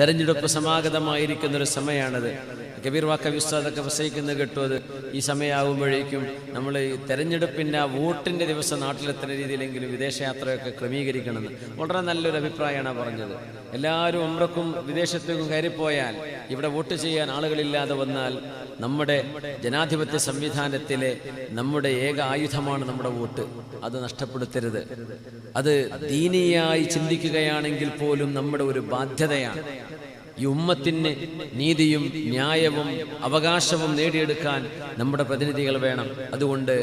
തെരഞ്ഞെടുപ്പ് സമാഗതമായിരിക്കുന്ന ഒരു സമയമാണത് കബീർ വാക്ക വിസ്താദൊക്കെ പ്രസംഗിക്കുന്ന കേട്ടു അത്. ഈ സമയമാകുമ്പോഴേക്കും നമ്മൾ ഈ തെരഞ്ഞെടുപ്പിന്റെ ആ വോട്ടിന്റെ ദിവസം നാട്ടിലെത്തുന്ന രീതിയിലെങ്കിലും വിദേശയാത്രയൊക്കെ ക്രമീകരിക്കണമെന്ന്. വളരെ നല്ലൊരു അഭിപ്രായമാണ് പറഞ്ഞത്. എല്ലാവരും ഉമ്രക്കും വിദേശത്തേക്കും കയറിപ്പോയാൽ ഇവിടെ വോട്ട് ചെയ്യാൻ ആളുകളില്ലാതെ വന്നാൽ നമ്മുടെ ജനാധിപത്യ സംവിധാനത്തിലെ നമ്മുടെ ഏക ആയുധമാണ് നമ്മുടെ വോട്ട്. അത് നഷ്ടപ്പെടുത്തരുത്. അത് ദീനീയായി ചിന്തിക്കുകയാണെങ്കിൽ പോലും നമ്മുടെ ഒരു ബാധ്യതയാണ്. ഈ ഉമ്മത്തിന് നീതിയും ന്യായവും അവകാശവും നേടിയെടുക്കാൻ നമ്മുടെ പ്രതിനിധികൾ വേണം. അതുകൊണ്ട്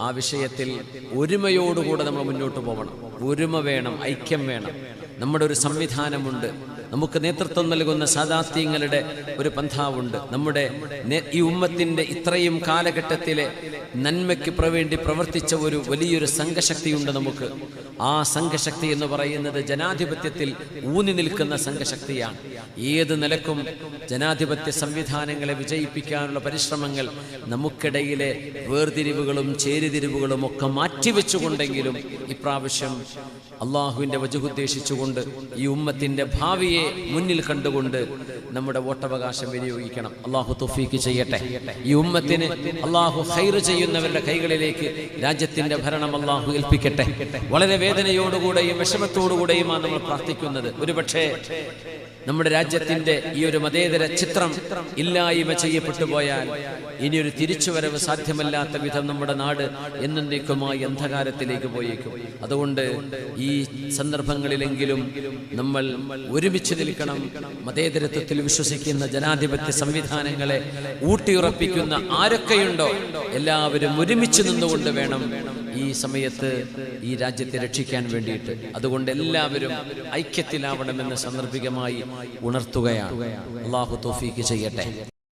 ആ വിഷയത്തിൽ ഒരുമയോടുകൂടെ നമ്മൾ മുന്നോട്ട് പോകണം ഒരുമ വേണം ഐക്യം വേണം. നമ്മുടെ ഒരു സംവിധാനമുണ്ട്. നമുക്ക് നേതൃത്വം നൽകുന്ന സാദാത്യങ്ങളുടെ ഒരു പന്ഥാവുണ്ട്. നമ്മുടെ ഈ ഉമ്മത്തിന്റെ ഇത്രയും കാലഘട്ടത്തിലെ നന്മയ്ക്ക് പ്രവേണ്ടി പ്രവർത്തിച്ച ഒരു വലിയൊരു സംഘശക്തിയുണ്ട് നമുക്ക്. ആ സംഘശക്തി എന്ന് പറയുന്നത് ജനാധിപത്യത്തിൽ ഊന്നി നിൽക്കുന്ന സംഘശക്തിയാണ്. ഏത് നിലക്കും ജനാധിപത്യ സംവിധാനങ്ങളെ വിജയിപ്പിക്കാനുള്ള പരിശ്രമങ്ങൾ നമുക്കിടയിലെ വേർതിരിവുകളും ചേരിതിരിവുകളും ഒക്കെ മാറ്റിവെച്ചുകൊണ്ടെങ്കിലും ഇപ്രാവശ്യം അള്ളാഹുവിന്റെ വജുഹുദ്ദേശിച്ചുകൊണ്ട് ഈ ഉമ്മത്തിന്റെ ഭാവിയെ മുന്നിൽ കണ്ടുകൊണ്ട് നമ്മുടെ വോട്ടവകാശം വിനിയോഗിക്കണം. അള്ളാഹു തൊഫീക്ക് ചെയ്യട്ടെ. ഈ ഉമ്മത്തിന് അള്ളാഹു ഹൈർ ചെയ്യുന്നവരുടെ കൈകളിലേക്ക് രാജ്യത്തിന്റെ ഭരണം അള്ളാഹു ഏൽപ്പിക്കട്ടെ. വളരെ വേദനയോടുകൂടെയും വിഷമത്തോടുകൂടെയുമാണ് നമ്മൾ പ്രാർത്ഥിക്കുന്നത്. ഒരുപക്ഷെ നമ്മുടെ രാജ്യത്തിന്റെ ഈ ഒരു മതേതര ചിത്രം ഇല്ലായ്മ ചെയ്യപ്പെട്ടു പോയാൽ ഇനിയൊരു തിരിച്ചുവരവ് സാധ്യമല്ലാത്ത വിധം നമ്മുടെ നാട് എന്നേക്കുമായി അന്ധകാരത്തിലേക്ക് പോയേക്കും. അതുകൊണ്ട് ഈ സന്ദർഭങ്ങളിലെങ്കിലും നമ്മൾ ഒരുമിച്ച് നിൽക്കണം. മതേതരത്വത്തിൽ വിശ്വസിക്കുന്ന ജനാധിപത്യ സംവിധാനങ്ങളെ ഊട്ടിയുറപ്പിക്കുന്ന ആരൊക്കെയുണ്ടോ എല്ലാവരും ഒരുമിച്ച് നിന്നുകൊണ്ട് വേണം ഈ സമയത്ത് ഈ രാജ്യത്തെ രക്ഷിക്കാൻ വേണ്ടിയിട്ട്. അതുകൊണ്ട് എല്ലാവരും ഐക്യത്തിലാവണമെന്ന് സന്ദർഭികമായി ഉണർത്തുകയാണ്. അള്ളാഹു തോഫീക്ക് ചെയ്യട്ടെ.